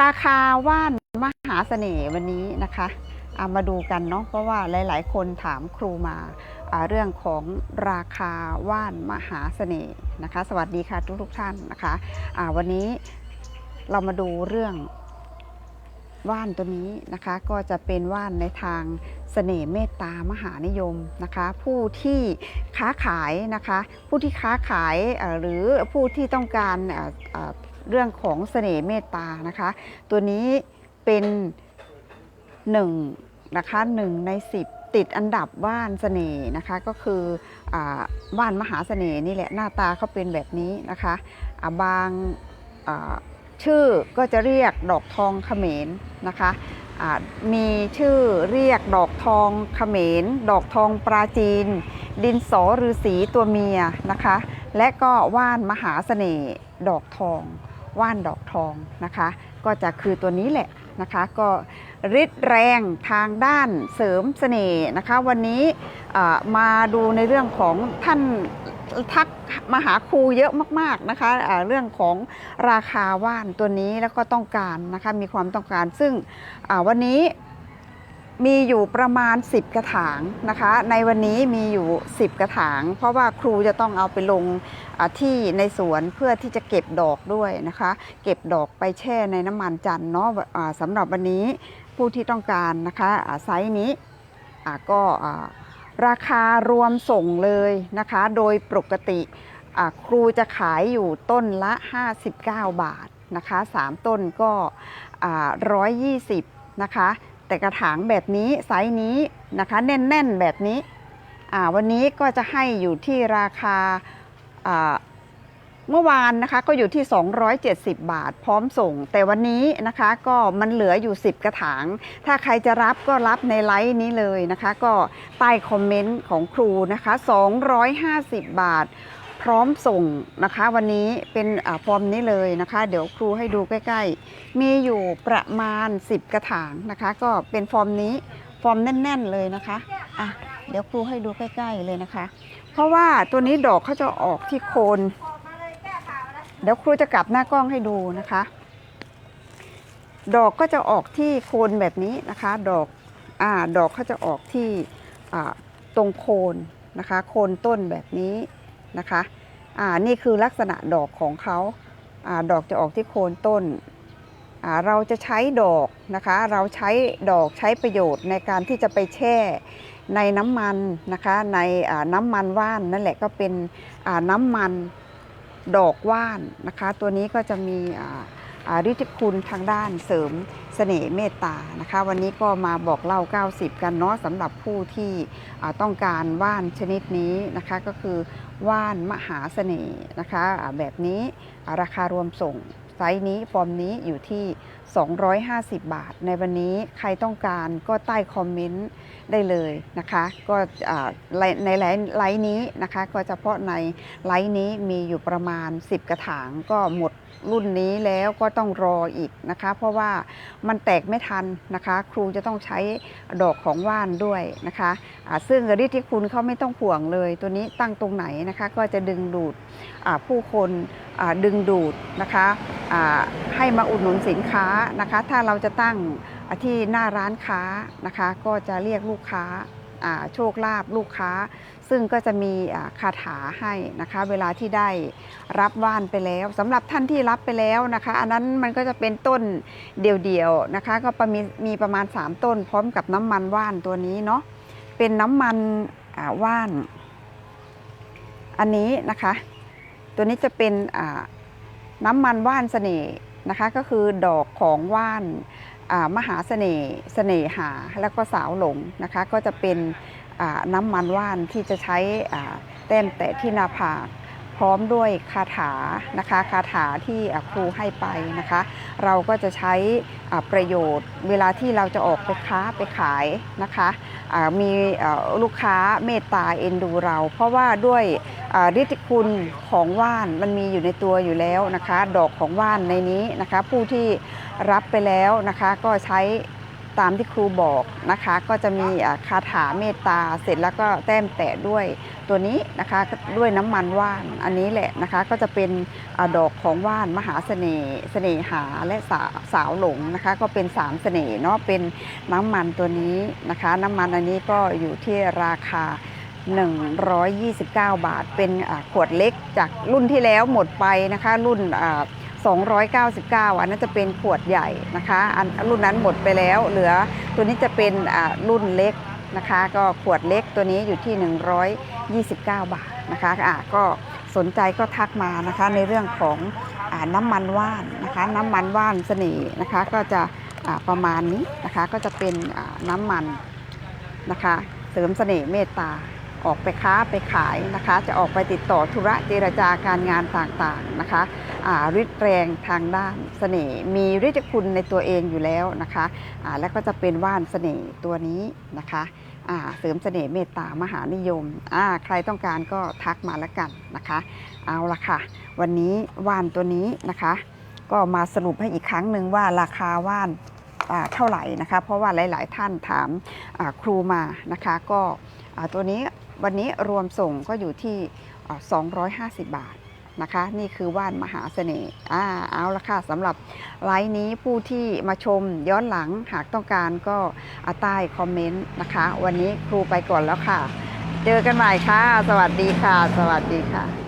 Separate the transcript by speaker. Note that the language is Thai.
Speaker 1: ราคาว่านมหาเสน่ห์วันนี้นะคะเอามาดูกันเนาะเพราะว่าหลาย ๆ คนถามครูมาเรื่องของราคาว่านมหาเสน่ห์นะคะ สวัสดีค่ะทุกทุกๆท่านนะคะวันนี้เรามาดูเรื่องว่านตัวนี้นะคะก็จะเป็นว่านในทางเสน่ห์เมตตามหานิยมนะคะ ผู้ที่ค้าขายนะคะ ผู้ที่ค้าขายหรือผู้ที่ต้องการ เรื่องของเสน่ห์เมตตานะคะ ตัวนี้เป็นหนึ่งนะคะหนึ่งใน 10 ติดอันดับว่านเสน่ห์นะคะก็คืออว่านมหาเสน่ห์นี่แหละหน้าตาเขาเป็นแบบนี้นะคะาบางาชื่อก็จะเรียกดอกทองเขมรนะคะมีชื่อเรียกดอกทองเขมร ดอกทองปราจีน ดินสอฤาษีตัวเมียนะคะ และก็ว่านมหาเสน่ห์ดอกทอง ว่านดอกทองนะคะ ก็จะคือตัวนี้แหละนะคะ ก็ริดแรงทางด้านเสริมเสน่ห์นะคะ วันนี้มาดูในเรื่องของท่านทักมาหาครูเยอะมากๆนะคะเอ่อเรื่องของราคาว่านตัวนี้แล้วก็ต้องการนะคะมีความต้องการซึ่งวันนี้ มีอยู่ประมาณ 10 กระถางนะคะ ในวันนี้มีอยู่ 10 กระถาง เพราะว่าครูจะต้องเอาไปลงที่ในสวนเพื่อที่จะเก็บดอกด้วยนะคะ เก็บดอกไปแช่ในน้ำมันจันทร์เนาะสำหรับวันนี้ผู้ที่ต้องการนะคะไซส์นี้ก็ราคารวมส่งเลยนะคะ โดยปกติครูจะขายอยู่ต้นละ 59 บาทนะคะ 3 ต้นก็ร้อยยี่สิบนะคะ แต่กระถางแบบนี้ไซส์นี้นะคะแน่นๆแบบนี้วันนี้ก็จะให้อยู่ที่ราคาอ่าเมื่อวานนะคะก็อยู่ที่ 270 บาทพร้อมส่ง แต่วันนี้นะคะก็มันเหลืออยู่ 10 กระถาง ถ้าใครจะรับก็รับในไลฟ์นี้เลยนะคะ ก็ใต้คอมเมนต์ของครูนะคะ 250 บาท พร้อมส่งนะคะ วันนี้เป็นฟอร์มนี้เลยนะคะ เดี๋ยวครูให้ดูใกล้ ๆ มีอยู่ประมาณ 10 กระถางนะคะ ก็เป็นฟอร์มนี้ฟอร์มแน่น ๆ เลยนะคะอะเดี๋ยวครูให้ดูใกล้ ๆ เลยนะคะ เพราะว่าตัวนี้ดอกเขาจะออกที่โคน เดี๋ยวครูจะกลับหน้ากล้องให้ดูนะคะ ดอกก็จะออกที่โคนแบบนี้นะคะ ดอกอ่าดอกเขาจะออกที่ตรงโคนนะคะ โคนต้นแบบนี้ นะคะอ่านี่คือลักษณะดอกของเขาอ่าดอกจะออกที่โคนต้นอ่าเราจะใช้ดอกนะคะ เราใช้ดอกใช้ประโยชน์ในการที่จะไปแช่ในน้ำมันนะคะในอ่าน้ำมันว่านนั่นแหละก็เป็นอ่าน้ำมันดอกว่านนะคะ ตัวนี้ก็จะมีอ่า ฤทธิคุณทางด้านเสริมเสน่ห์เมตตานะคะ วันนี้ก็มาบอกเล่า 90 กันเนาะสำหรับผู้ที่ต้องการว่านชนิดนี้นะคะก็คือว่านมหาเสน่ห์นะคะแบบนี้ราคารวมส่ง ไซส์นี้ฟอร์มนี้อยู่ที่ 250 บาท ในวันนี้ใครต้องการก็ใต้คอมเมนต์ได้เลยนะคะ ก็ในไลน์นี้นะคะ ก็เฉพาะในไลท์นี้มีอยู่ประมาณ 10 กระถางก็หมดรุ่นนี้แล้วก็ต้องรออีกนะคะ เพราะว่ามันแตกไม่ทันนะคะ ครูจะต้องใช้ดอกของว่านด้วยนะคะะซึ่งฤทธิคุณเขาไม่ต้องห่วงเลย ตัวนี้ตั้งตรงไหนนะคะ ก็จะดึงดูดผู้คนดึงดูดนะคะให้มาอุดหนุนสินค้านะคะ ถ้าเราจะตั้งที่หน้าร้านค้านะคะ ก็จะเรียกลูกค้าโชคลาภลูกค้า ซึ่งก็จะมีคาถาให้นะคะ เวลาที่ได้รับว่านไปแล้วสำหรับท่านที่รับไปแล้วนะคะ อันนั้นมันก็จะเป็นต้นเดี่ยวๆนะคะ ก็ะมีมีประมาณ 3 ต้น พร้อมกับน้ำมันว่านตัวนี้เนาะเป็นน้ำมันว่าน อันนี้นะคะ ตัวนี้จะเป็น น้ำมันว่านเสน่ห์นะคะก็คือดอกของว่านมหาเสน่ห์เสน่หาแล้วก็สาวหลงนะคะก็จะเป็นน้ำมันว่านที่จะใช้อ่าแต้มแตะที่หนาผากพร้อมด้วยคาถานะคะคาถาที่ครูให้ไปนะคะ เราก็จะใช้ประโยชน์เวลาที่เราจะออกไปค้าไปขายนะคะมีลูกค้าเมตตาเอ็นดูเรา เพราะว่าด้วย ฤทธิคุณของว่านมันมีอยู่ในตัวอยู่แล้วนะคะ ดอกของว่านในนี้นะคะ ผู้ที่รับไปแล้วนะคะก็ใช้ตามที่ครูบอกนะคะ ก็จะมีคาถาเมตตาเสร็จแล้วก็แต้มแตะด้วยตัวนี้นะคะด้วยน้ำมันว่านอันนี้แหละนะคะ ก็จะเป็นอดอกของว่านมหาเสน่ห์เสน่หาและสาสาวหลงนะคะ ก็เป็นสามเสน่ห์เนาะเป็นน้ำมันตัวนี้นะคะ น้ำมันอันนี้ก็อยู่ที่ราคา 129 บาท เป็นขวดเล็กจากรุ่นที่แล้วหมดไปนะคะ รุ่นอ่า299 อันนั้นจะเป็นขวดใหญ่นะคะอันรุ่นนั้นหมดไปแล้ว เหลือตัวนี้จะเป็นรุ่นเล็กนะคะ ก็ขวดเล็กตัวนี้อยู่ที่ 129 บาทนะคะะก็สนใจก็ทักมานะคะในเรื่องของอน้ำมันว่านนะคะ น้ำมันว่านเสน่ห์นะคะ ก็จะประมาณนี้นะคะก็จะเป็นน้ำมันนะคะ เสริมเสน่ห์เมตตา ออกไปค้าไปขายนะคะ จะออกไปติดต่อธุระเจรจาการงานต่างๆนะคะฤทธิ์แรงทางด้านเสน่ห์มีฤทธิ์คุณในตัวเองอยู่แล้วนะคะและก็จะเป็นว่านเสน่ห์ตัวนี้นะคะเสริมเสน่ห์เมตตามหานิยม ใครต้องการก็ทักมาแล้วกันนะคะ เอาละค่ะ วันนี้ว่านตัวนี้นะคะ ก็มาสรุปให้อีกครั้งหนึ่งว่าราคาว่านเท่าไหร่นะคะ เพราะว่าหลาย ๆ ท่านถามครูมานะคะ ก็ตัวนี้ วันนี้รวมส่งก็อยู่ที่อ่า250 บาทนะคะ นี่คือว่านมหาเสน่ห์อ่าเอาละค่ะสำหรับไลฟ์นี้ผู้ที่มาชมย้อนหลังหากต้องการก็ใต้คอมเมนต์นะคะ วันนี้ครูไปก่อนแล้วค่ะ เจอกันใหม่ค่ะ สวัสดีค่ะ สวัสดีค่ะ